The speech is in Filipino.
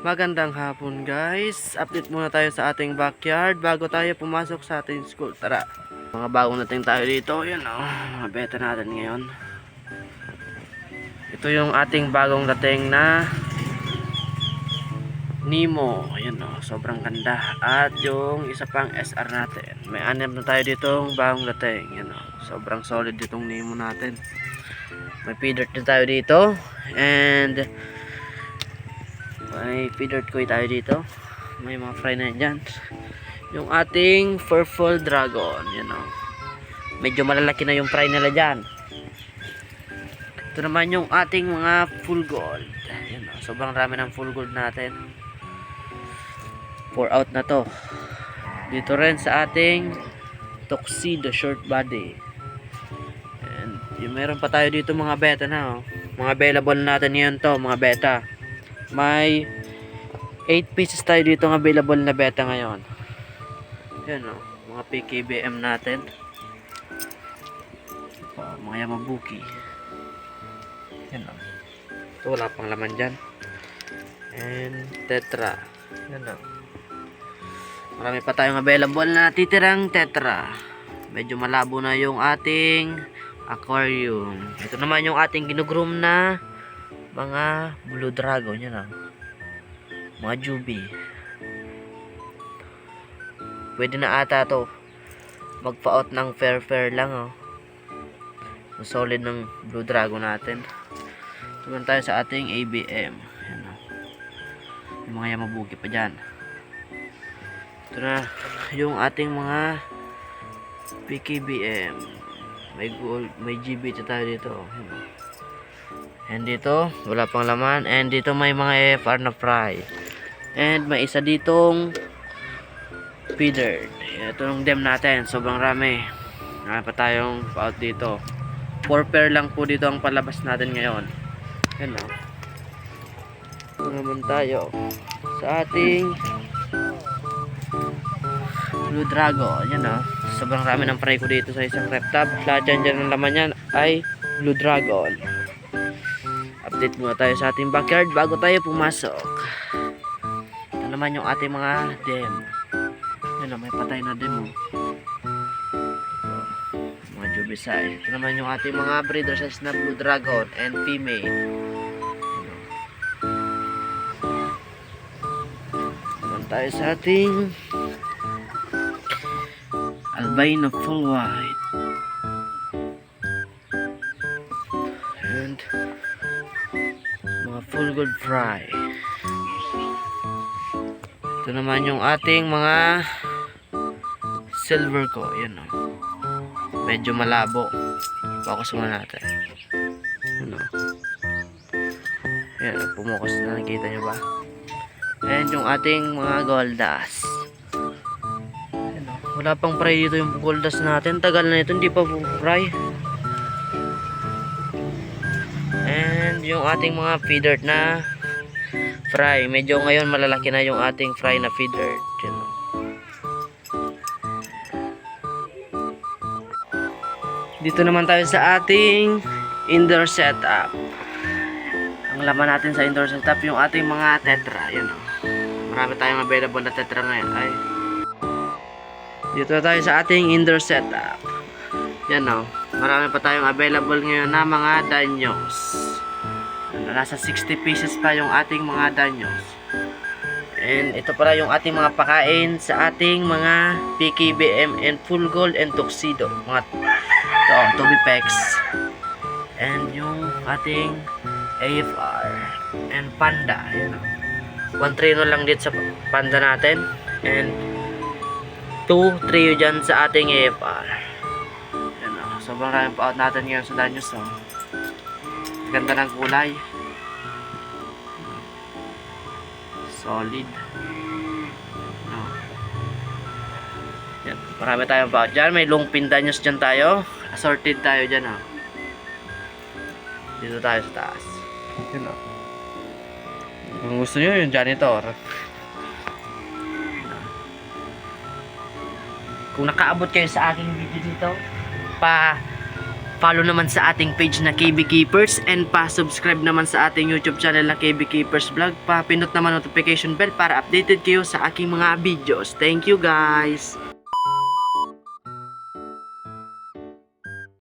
Magandang hapon guys. Update muna tayo sa ating backyard bago tayo pumasok sa ating school. Tara. Mga bagong nating tayo dito. Yun oh. Mga beta natin ngayon. Ito yung ating bagong dating na Nemo. Yun oh. Sobrang ganda. At yung isa pang SR natin. May anim na tayo ditong bagong dating. Yun oh. Sobrang solid ditong Nemo natin. May feeder din tayo dito. And may feeder koy tayo dito. May mga fry na dyan. Yung ating purple dragon. Yan o. Medyo malalaki na yung fry nila dyan. Ito naman yung ating mga full gold. Yan o. Sobrang rami ng full gold natin. 4 out na to. Dito rin sa ating tuxedo short body. And yung meron pa tayo dito mga beta na oh. Mga available natin ngayon to, mga beta. May 8 pieces tayo dito ng available na beta ngayon. Yan o, mga PKBM natin. Oh, mga Yamabuki. Yan o. Ito wala pang laman dyan. And Tetra. Yan o. Marami pa tayong available na titirang Tetra. Medyo malabo na yung ating aquarium. Ito naman yung ating ginugroom na mga blue dragon yan ah. Mga jubi. Pwede na ata to. Magpa-out ng fair fair lang oh. Solid ng blue dragon natin. Tuman tayo sa ating ABM. Yan oh. Yung mga yamabuki pa dyan. Ito na yung ating mga PKBM. May gold, may GB tayo dito. oh. Oh. And dito, wala pang laman. And dito may mga FR na fry. And may isa ditong feeder. Ito yung dem natin. Sobrang rami. Marami pa tayong out dito. 4 pair lang po dito ang palabas natin ngayon. Yan o. Ito naman tayo. Sa ating Blue Dragon. Yan o. Sobrang rami ng fry ko dito sa isang rep tab. Lahat dyan dyan ang laman yan ay Blue Dragon update muna tayo sa ating backyard bago tayo pumasok. Ito naman yung ating mga dem. Yan may patay na dem. oh. Oh, mga jubisay. Ito naman yung ating mga breeder size na blue dragon and female. Naman tayo sa ating albino full white. And full gold fry. Ito naman yung ating mga silver ko. Yan o. Medyo malabo. Focus muna natin. Ano? Yan, pumukus na. Nakita nyo ba? And yung ating mga goldas. Yan o. Wala pang fry dito yung goldas natin. Tagal na ito. Hindi pa fry. Yung ating mga feeder na fry. Medyo ngayon malalaki na yung ating fry na feeder. Dito naman tayo sa ating indoor setup. Ang laman natin sa indoor setup yung ating mga tetra. Yan o. Marami tayong available na tetra ngayon. Ay. Dito na tayo sa ating indoor setup. Yan o. Marami pa tayong available ngayon na mga danyos. Ano, Nasa 60 pieces pa yung ating mga danyos. And ito pala yung ating mga pakain sa ating mga PKBM and full gold and tuxedo. Mga ito, Toby Pex. And yung ating AFR and Panda. Yan o. One trino lang dito sa Panda natin. And two trio dyan sa ating AFR. Yan o. Sobrang raming pa out natin ngayon sa Danyos. Oh. Ganda ng kulay. Solid. No. Yan. Marami tayong out dyan. May long pin Danyos dyan tayo. Assorted tayo dyan ha. Dito tayo sa taas. Yan o. Kung gusto nyo yung janitor. Kung nakaabot kayo sa aking video dito, pa follow naman sa ating page na KB Keepers and pa-subscribe naman sa ating YouTube channel na KB Keepers Vlog. Pa-pindot naman notification bell para updated kayo sa aking mga videos. Thank you guys!